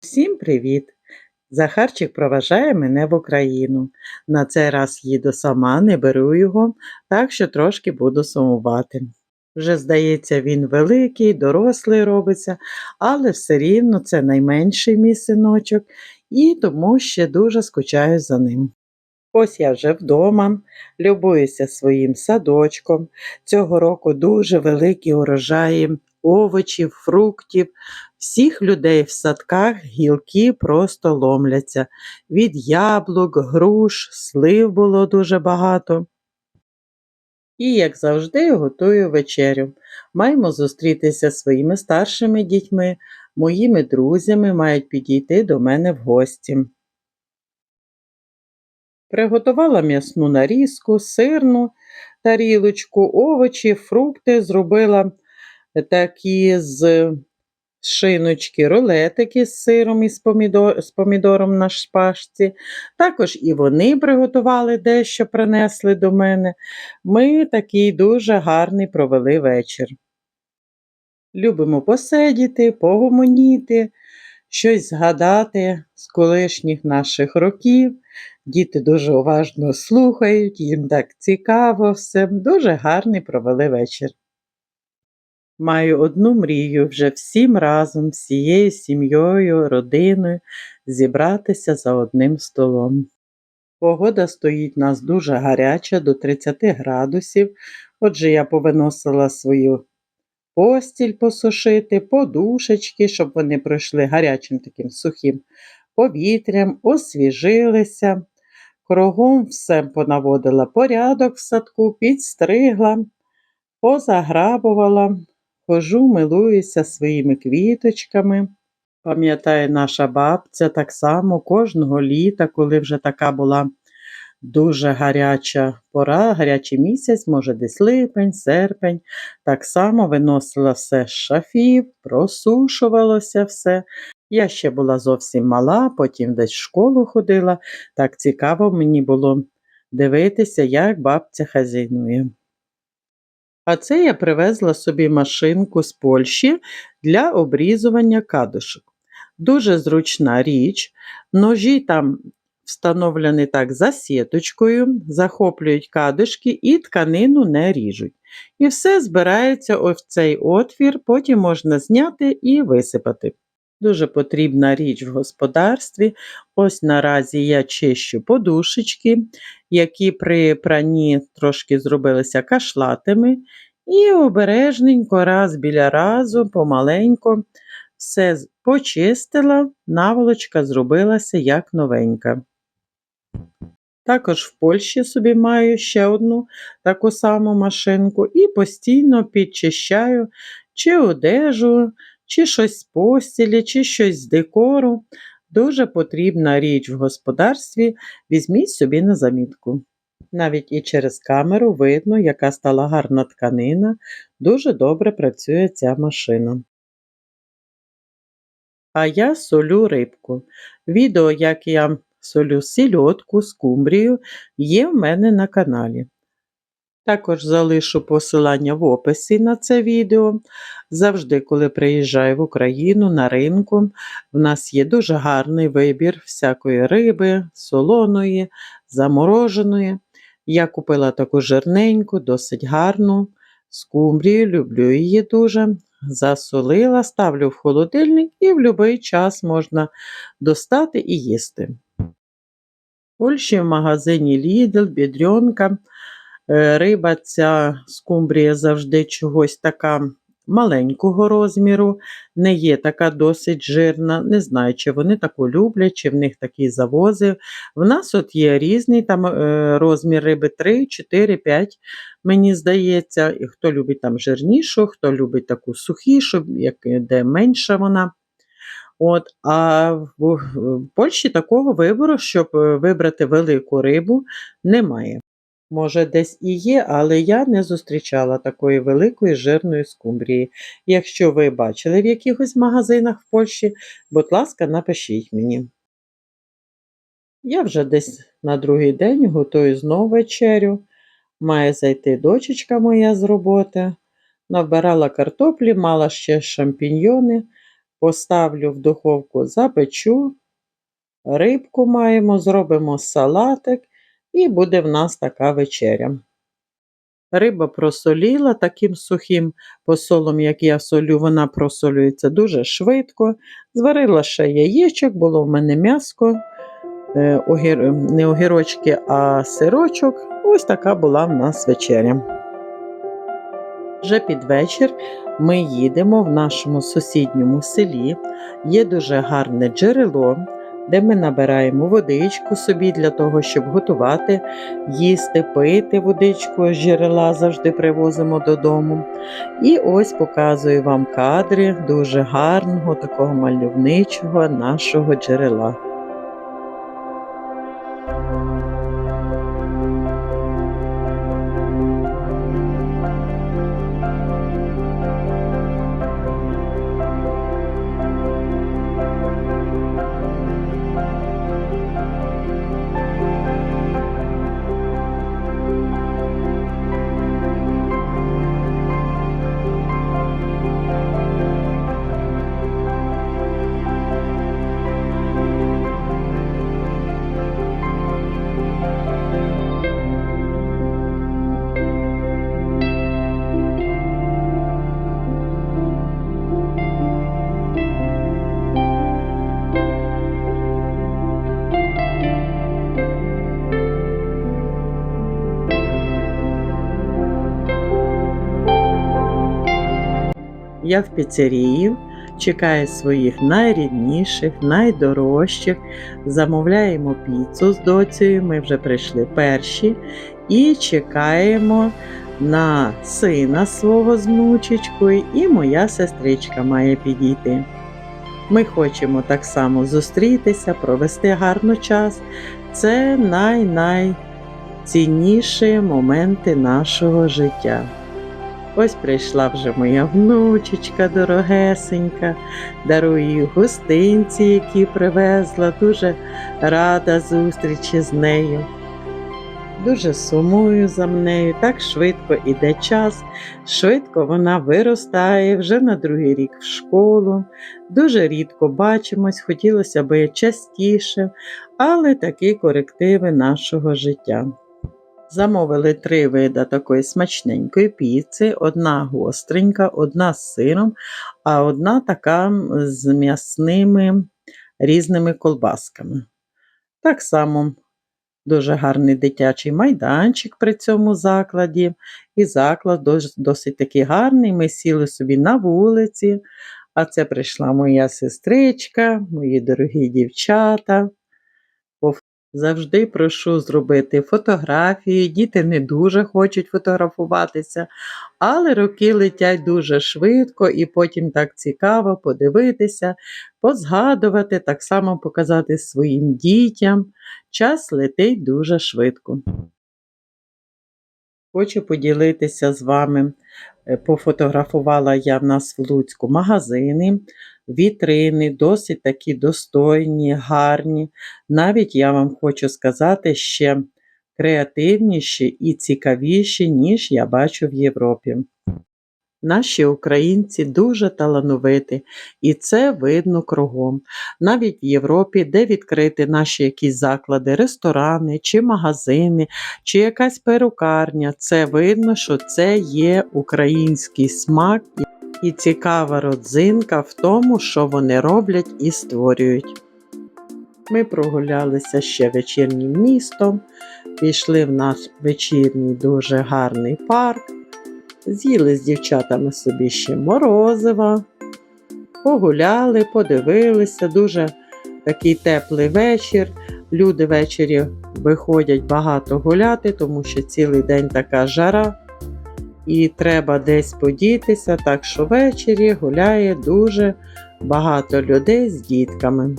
Всім привіт! Захарчик проважає мене в Україну. На цей раз їду сама, не беру його, так що трошки буду сумувати. Вже, здається, він великий, дорослий робиться, але все рівно це найменший мій синочок, і тому ще дуже скучаю за ним. Ось я вже вдома, любуюся своїм садочком. Цього року дуже великі урожаї овочів, фруктів. Всіх людей в садках гілки просто ломляться. Від яблук, груш, слив було дуже багато. І, як завжди, готую вечерю. Маємо зустрітися зі своїми старшими дітьми, моїми друзями мають підійти до мене в гості. Приготувала м'ясну нарізку, сирну тарілочку, овочі, фрукти, зробила такі з шиночки, рулетики з сиром і з, помідор, з помідором на шпажці. Також і вони приготували дещо, принесли до мене. Ми такий дуже гарний провели вечір. Любимо посидіти, погомоніти, щось згадати з колишніх наших років. Діти дуже уважно слухають, їм так цікаво все. Дуже гарний провели вечір. Маю одну мрію вже всім разом, всією сім'єю, родиною зібратися за одним столом. Погода стоїть у нас дуже гаряча, до 30 градусів. Отже, я повиносила свою постіль посушити, подушечки, щоб вони пройшли гарячим таким сухим повітрям, освіжилися. Кругом все понаводила порядок в садку, підстригла, позаграбувала, хожу, милуюся своїми квіточками. Пам'ятає наша бабця так само кожного літа, коли вже така була дуже гаряча пора, гарячий місяць, може, десь липень, серпень, так само виносила все з шафів, просушувалося все. Я ще була зовсім мала, потім десь в школу ходила. Так цікаво мені було дивитися, як бабця хазяйнує. А це я привезла собі машинку з Польщі для обрізування кадушок. Дуже зручна річ. Ножі там встановлені так за сіточкою, захоплюють кадушки і тканину не ріжуть. І все збирається в цей отвір, потім можна зняти і висипати. Дуже потрібна річ в господарстві. Ось наразі я чищу подушечки, які при пранні трошки зробилися кашлатими. І обережненько, раз біля разу, помаленько, все почистила, наволочка зробилася як новенька. Також в Польщі собі маю ще одну таку саму машинку і постійно підчищаю чи одежу, чи щось з постілі, чи щось з декору. Дуже потрібна річ в господарстві, візьміть собі на замітку. Навіть і через камеру видно, яка стала гарна тканина, дуже добре працює ця машина. А я солю рибку. Відео, як я солю сільотку, скумбрію, є в мене на каналі. Також залишу посилання в описі на це відео. Завжди, коли приїжджаю в Україну на ринку, в нас є дуже гарний вибір всякої риби, солоної, замороженої. Я купила таку жирненьку, досить гарну скумбрію, люблю її дуже. Засолила, ставлю в холодильник і в будь-який час можна достати і їсти. В Польщі в магазині Lidl, Бідрьонка риба ця скумбрія завжди чогось така маленького розміру, не є така досить жирна. Не знаю, чи вони таку люблять, чи в них такі завози. В нас от є різний там е, розмір риби 3, 4, 5, мені здається. І Хто любить там жирнішу, хто любить таку сухішу, як, де менша вона. От, А в Польщі такого вибору, щоб е, вибрати велику рибу, немає. Може, десь і є, але я не зустрічала такої великої жирної скумбрії. Якщо ви бачили в якихось магазинах в Польщі, будь ласка, напишіть мені. Я вже десь на другий день готую знову вечерю. Має зайти дочечка моя з роботи. Набирала картоплі, мала ще шампіньйони. поставлю в духовку, запечу. Рибку маємо, зробимо салатик, і буде в нас така вечеря. Риба просоліла таким сухим посолом, як я солю, вона просолюється дуже швидко. Зварила ще яєчок, було в мене м'яско, е, не огірочки, а сирочок. Ось така була в нас вечеря. Вже під вечір ми їдемо в нашому сусідньому селі. Є дуже гарне джерело, де ми набираємо водичку собі для того, щоб готувати, їсти, пити водичку з джерела завжди привозимо додому. І ось показую вам кадри дуже гарного, такого мальовничого нашого джерела. Я в піцерії, чекаю своїх найрідніших, найдорожчих. Замовляємо піцу з доцею. Ми вже прийшли перші і чекаємо на сина свого з внучечкою, і моя сестричка має підійти. Ми хочемо так само зустрітися, провести гарно час. Це най-найцінніші моменти нашого життя. Ось прийшла вже моя внучечка дорогесенька, дарую їй гостинці, які привезла, дуже рада зустрічі з нею. Дуже сумую за нею, так швидко іде час, швидко вона виростає вже на другий рік в школу. Дуже рідко бачимось, хотілося б частіше, але такі корективи нашого життя. Замовили три види такої смачненької піци: одна гостренька, одна з сиром, а одна така з м'ясними різними колбасками. Так само дуже гарний дитячий майданчик при цьому закладі. І заклад досить такий гарний. Ми сіли собі на вулиці, а це прийшла моя сестричка, мої дорогі дівчата. Завжди прошу зробити фотографії. Діти не дуже хочуть фотографуватися, але роки летять дуже швидко і потім так цікаво подивитися, позгадувати, так само показати своїм дітям. Час летить дуже швидко. Хочу поділитися з вами. Е, пофотографувала я в нас в Луцьку магазини, вітрини, досить такі достойні, гарні. Навіть я вам хочу сказати, ще креативніші і цікавіші, ніж я бачу в Європі. Наші українці дуже талановиті, і це видно кругом. Навіть в Європі, де відкрити наші якісь заклади, ресторани, чи магазини, чи якась перукарня, це видно, що це є український смак і цікава родзинка в тому, що вони роблять і створюють. Ми прогулялися ще вечірнім містом, пішли в наш вечірній дуже гарний парк. З'їли з дівчатами собі ще морозива, погуляли, подивилися, дуже такий теплий вечір. Люди ввечері виходять багато гуляти, тому що цілий день така жара і треба десь подітися, так що ввечері гуляє дуже багато людей з дітками.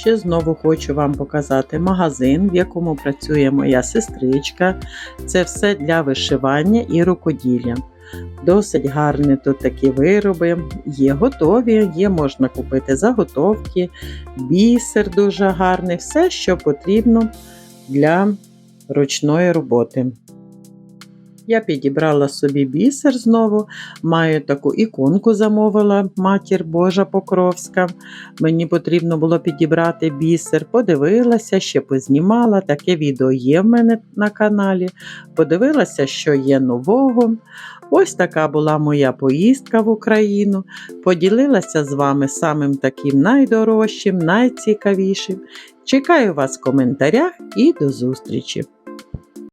Ще знову хочу вам показати магазин, в якому працює моя сестричка. Це все для вишивання і рукоділля. Досить гарні тут такі вироби. Є готові, є можна купити заготовки, бісер дуже гарний, все, що потрібно для ручної роботи. Я підібрала собі бісер знову, маю таку іконку замовила матір Божа Покровська. Мені потрібно було підібрати бісер, подивилася, ще познімала. Таке відео є в мене на каналі. Подивилася, що є нового. Ось така була моя поїздка в Україну. Поділилася з вами самим таким найдорожчим, найцікавішим. Чекаю вас в коментарях і до зустрічі!